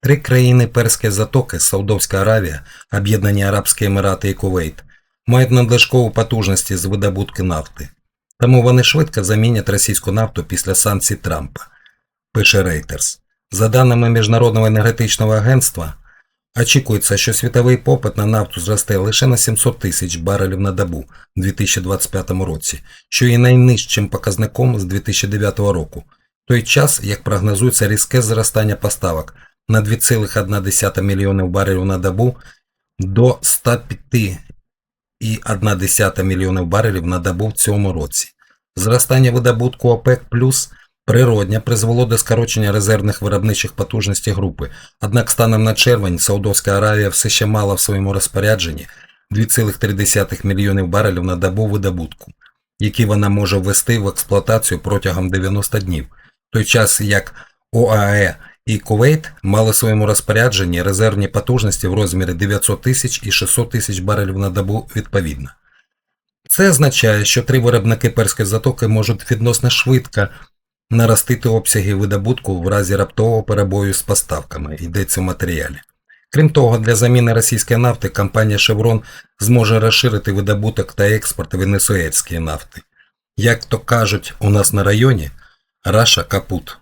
Три країни Перської затоки Саудовська Аравія, Об'єднані Арабські Емірати і Кувейт мають надлишкову потужності з видобутки нафти. Тому вони швидко замінять російську нафту після санкцій Трампа, пише Reuters. За даними Міжнародного енергетичного агентства, очікується, що світовий попит на нафту зросте лише на 700 тисяч барелів на добу у 2025 році, що є найнижчим показником з 2009 року, в той час, як прогнозується різке зростання поставок на 2,1 мільйонів барелів на добу до 105,1 мільйонів барелів на добу в цьому році. Зростання видобутку ОПЕК плюс природня призвело до скорочення резервних виробничих потужностей групи. Однак станом на червень Саудовська Аравія все ще мала в своєму розпорядженні 2,3 мільйонів барелів на добу видобутку, які вона може ввести в експлуатацію протягом 90 днів, в той час як ОАЕ і Кувейт мали в своєму розпорядженні резервні потужності в розмірі 900 тисяч і 600 тисяч барелів на добу відповідно. Це означає, що три виробники перської затоки можуть відносно швидко наростити обсяги видобутку в разі раптового перебою з поставками, йдеться в матеріалі. Крім того, для заміни російської нафти компанія Chevron зможе розширити видобуток та експорт венесуельської нафти. Як то кажуть у нас на районі, Раша капут.